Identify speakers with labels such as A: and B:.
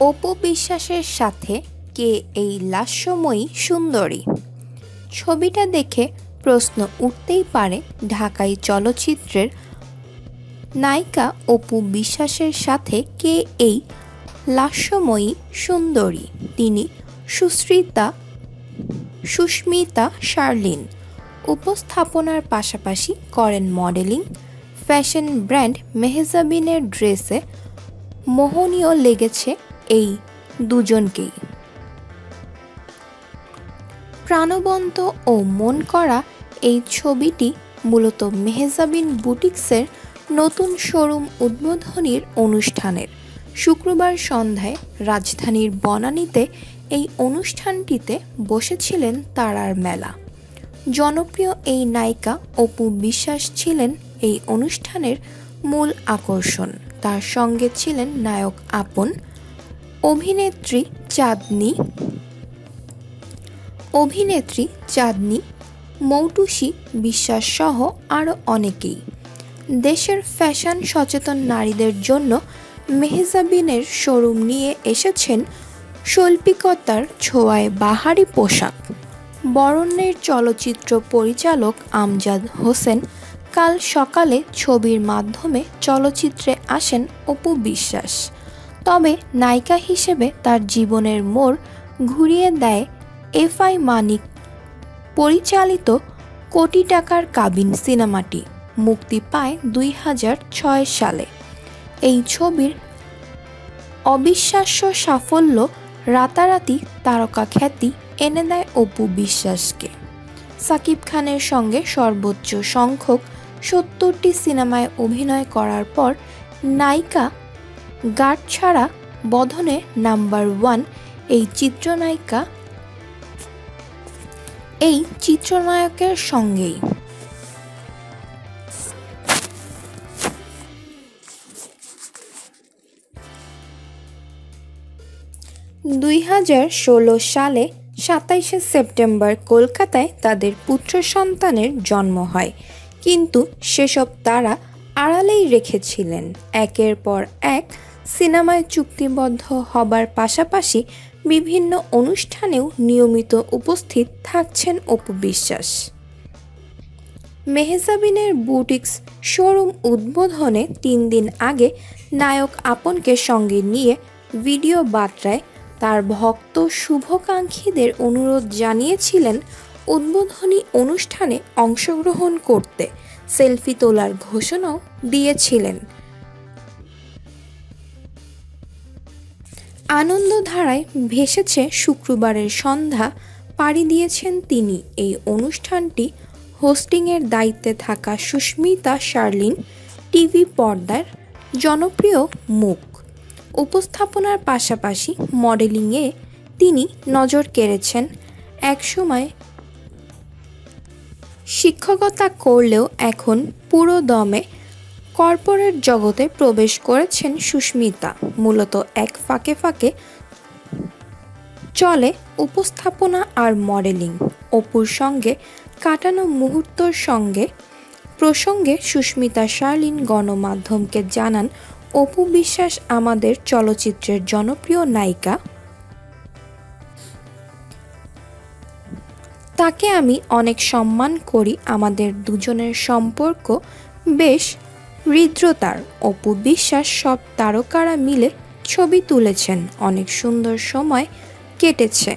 A: অপু বিশ্বাসের সাথে কে এই লাস্যময়ী সুন্দরী? ছবিটা দেখে প্রশ্ন উঠতেই পারে ঢাকাই চলচ্চিত্রের নায়িকা অপু বিশ্বাসের সাথে কে এই লাস্যময়ী সুন্দরী? তিনি সুশ্রিতা সুস্মিতা শার্লিন। উপস্থাপনার পাশাপাশি করেন মডেলিং, ফ্যাশন ব্র্যান্ড মেহজাবিনের ড্রেসে মোহনীয় লেগেছে এই দুজনকেই। প্রাণবন্ত ও মন করা এই ছবিটি মূলত মেহজাবিন বুটিক্সের নতুন শোরুম উদ্বোধনীর অনুষ্ঠানের। শুক্রবার সন্ধ্যায় রাজধানীর বনানীতে এই অনুষ্ঠানটিতে বসেছিলেন তারার মেলা। জনপ্রিয় এই নায়িকা অপু বিশ্বাস ছিলেন এই অনুষ্ঠানের মূল আকর্ষণ। তার সঙ্গে ছিলেন নায়ক আপন অভিনেত্রী চাঁদনি অভিনেত্রী চাঁদনি, মৌটুসি বিশ্বাস সহ আরও অনেকেই। দেশের ফ্যাশন সচেতন নারীদের জন্য মেহজাবিনের শোরুম নিয়ে এসেছেন শৈল্পিকতার ছোঁয়ায় বাহারি পোশাক। বরণ্যের চলচ্চিত্র পরিচালক আমজাদ হোসেন কাল সকালে ছবির মাধ্যমে চলচ্চিত্রে আসেন অপু বিশ্বাস। তবে নায়িকা হিসেবে তার জীবনের মোড় ঘুরিয়ে দেয় এফআই মানিক, পরিচালিত কোটি টাকার কাবিন সিনেমাটি, মুক্তি পায় দুই হাজার ছয় সালে। এই ছবির অবিশ্বাস্য সাফল্য রাতারাতি তারকা খ্যাতি এনে দেয় অপু বিশ্বাসকে। সাকিব খানের সঙ্গে সর্বোচ্চ সংখ্যক সত্তরটি সিনেমায় অভিনয় করার পর নায়িকা গার্ড ছাড়া বধনে নাম্বার ওয়ান এই চিত্রনায়িকা। এই চিত্রনায়কের সঙ্গেই। দুই হাজার ষোলো সালে সাতাইশে সেপ্টেম্বর কলকাতায় তাদের পুত্র সন্তানের জন্ম হয়। কিন্তু সেসব তারা আড়ালেই রেখেছিলেন। একের পর এক সিনেমায় চুক্তিবদ্ধ হবার পাশাপাশি বিভিন্ন অনুষ্ঠানেও নিয়মিত উপস্থিত থাকছেন অপু বিশ্বাস। মেহজাবিনের বুটিক্স শোরুম উদ্বোধনে তিন দিন আগে নায়ক আপনকে সঙ্গে নিয়ে ভিডিও বার্তায় তার ভক্ত শুভকাঙ্ক্ষীদের অনুরোধ জানিয়েছিলেন উদ্বোধনী অনুষ্ঠানে অংশগ্রহণ করতে। সেলফি তোলার ঘোষণাও দিয়েছিলেন। আনন্দধারায় ভেসেছে শুক্রবারের সন্ধ্যা, পাড়ি দিয়েছেন তিনি। এই অনুষ্ঠানটি হোস্টিংয়ের দায়িত্বে থাকা সুস্মিতা শার্লিন, টিভি পর্দার জনপ্রিয় মুখ। উপস্থাপনার পাশাপাশি মডেলিংয়ে তিনি নজর কেড়েছেন। একসময় শিক্ষকতা করলেও এখন পুরো দমে কর্পোরেট জগতে প্রবেশ করেছেন সুস্মিতা, মূলত এক ফাঁকে ফাঁকে চলে উপস্থাপনা আর মডেলিং। অপুর সঙ্গে কাটানো মুহূর্তর সঙ্গে প্রসঙ্গে সুস্মিতা শার্লিন গণমাধ্যমকে জানান, অপু বিশ্বাস আমাদের চলচ্চিত্রের জনপ্রিয় নায়িকা। তাকে আমি অনেক সম্মান করি, আমাদের দুজনের সম্পর্ক বেশ হৃদ্রতার অপু বিশ্বাস সব তারকারা মিলে ছবি তুলেছেন। অনেক সুন্দর সময় কেটেছে।